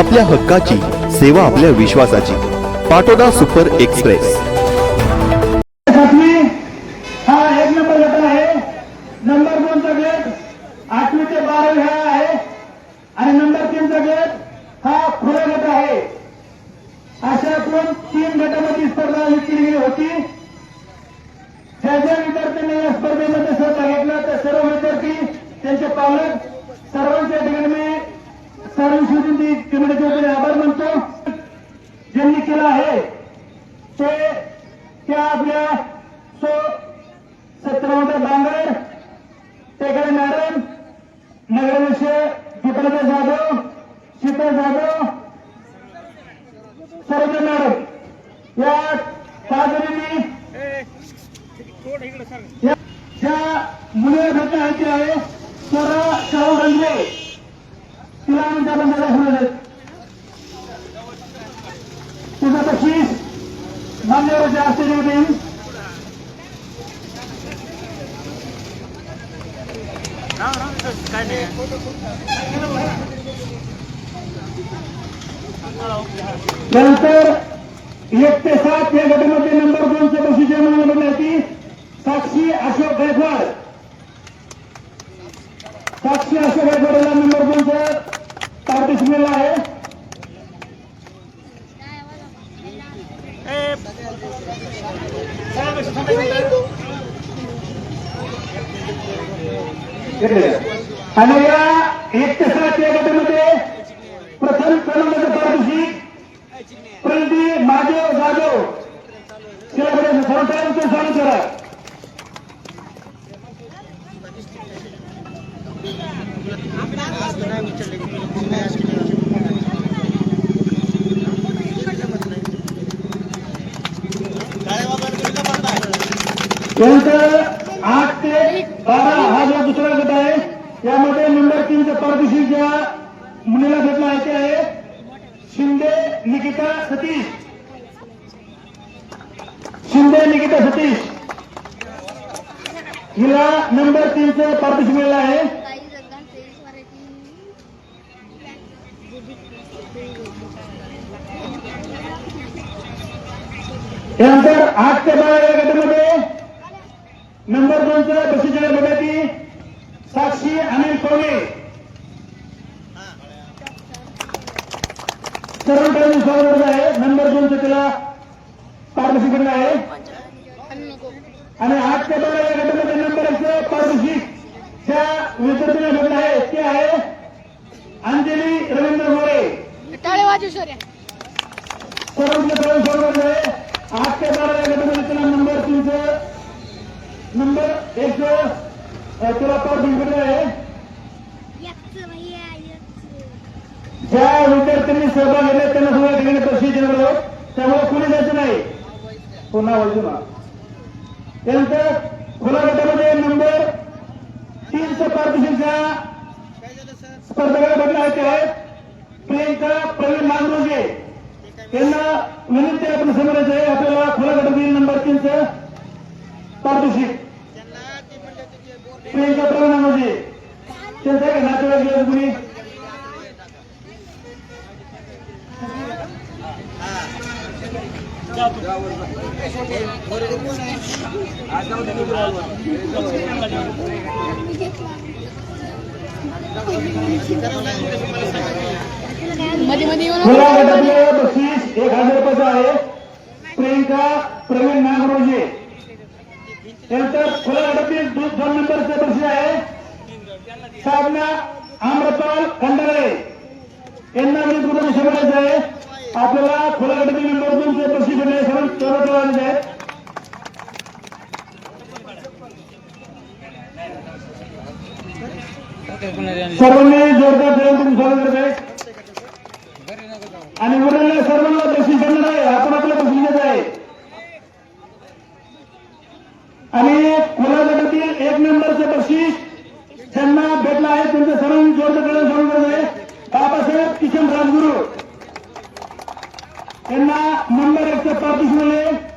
आपल्या हक्काची सेवा आपल्या विश्वासाची. Patoda super express. हा एक नंबर गट आहे. नंबर दोनचा गट आठवी ते बारावी हा आहे. आणि नंबर तीनचा गट हा खुला गट आहे. अशा तीन गटामध्ये स्पर्धा गेली होती. ज्या ज्या विद्यार्थ्यांनी या स्पर्धेमध्ये सहभाग घेतला त्या सर्व विद्यार्थी त्यांचे पालक सर्व कमिटीच्या वतीने आभार मानतो ज्यांनी केला आहे ते त्या आपल्या सो सत्रमंत्र बांगर टेकडे मॅडम नगराध्यक्ष दीपराजा जाधव शीतल जाधव सरोज मॅडम या पाचजणींनी ज्या मुलीवर घटना आहे स्वरा शाहू रंगले तिला आम्ही त्या बंधाला ठेवलेले तुझं बक्षीस हस्ते देईल एक ते सात या गटामध्ये नंबर दोनच्या बक्षीस म्हणून होती. साक्षी अशोक गायकवाड. साक्षी अशोक गायकवाड नंबर दोनचा पारितोषिक आहे. आणि या एक ते सात या गटामध्ये प्रथम क्रमांकाचं पारितोषिक. प्रदीप महादेव जाधव शिलाकडे सर्वसाधारणचे चालू करा त्यानंतर आठ ते बारा हा जो दुसरा गट आहे यामध्ये नंबर तीनच्या पारितोषिक ज्या मुलीला भेटला आहे ते आहे शिंदे निकिता सतीश. शिंदे निकिता सतीश. हिला नंबर तीनचं पारितोषिक मिळालं आहे. त्यानंतर आठ ते बारा या गटामध्ये नंबर दोनचं बक्षीस गटाची साक्षी अनिल कोणे सर्व काही स्वागत आहे. नंबर दोनचं तिला मिळालं आहे. आणि आठ ते बारा या गटामध्ये नंबर एकचं पारितोषिक ज्या विद्यार्थ्यांना भेटलं आहे. ते आहे अंजली रवींद्र मोरे. टाळे वाजू सोऱ्या सर्वांचं स्वागत आहे आठ ते बारा या गटामध्ये तिला नंबर तीनचं नंबर एक तुला पारितोषिक मिळालं आहे. ज्या विद्यार्थ्यांनी सहभाग घेतला त्यांना सगळ्या ठिकाणी बक्षीस देणार आहोत त्यामुळे कुणी जायचं नाही. पुन्हा वाजू ना त्यानंतर खुला गटामध्ये नंबर तीन तीनचं पारितोषिकच्या स्पर्धकाला भेटला आहे ते. आहेत प्रियंका प्रवीण मांगरोजे त्यांना विनंती आपण समोरायचं आहे. आपल्याला खुला गटातील नंबर तीनचं पारितोषिक. त्यांचं का नातेवाईक गेलं कुणी? मध्ये मध्ये बक्षीस एक हजार रुपयाचं आहे. प्रियंका प्रवीण नागरोजे. त्यानंतर खुला गटातील दो- दोन नंबरचं बक्षीस आहे साधना आम्रपाल खंडागळे यांना विरोध करून शोधायचं आहे. आपल्याला खुला गटातील नंबर सर्व चौदा आहे सर्वांनी जोरदार जयंत तुम्ही स्वागत करत आहे. आणि सर्वांना बक्षीस देणार आहे. आपण आपलं बक्षीस देत आहे. आणि खुला गटातील एक नंबरचं बक्षीस त्यांना भेटला आहे. त्यांचं सर्वांनी जोरदार करायला स्वागत करत आहे बाबासाहेब किशन राजगुरू. त्यांना नंबर एकचं पारितोषिक मिळाले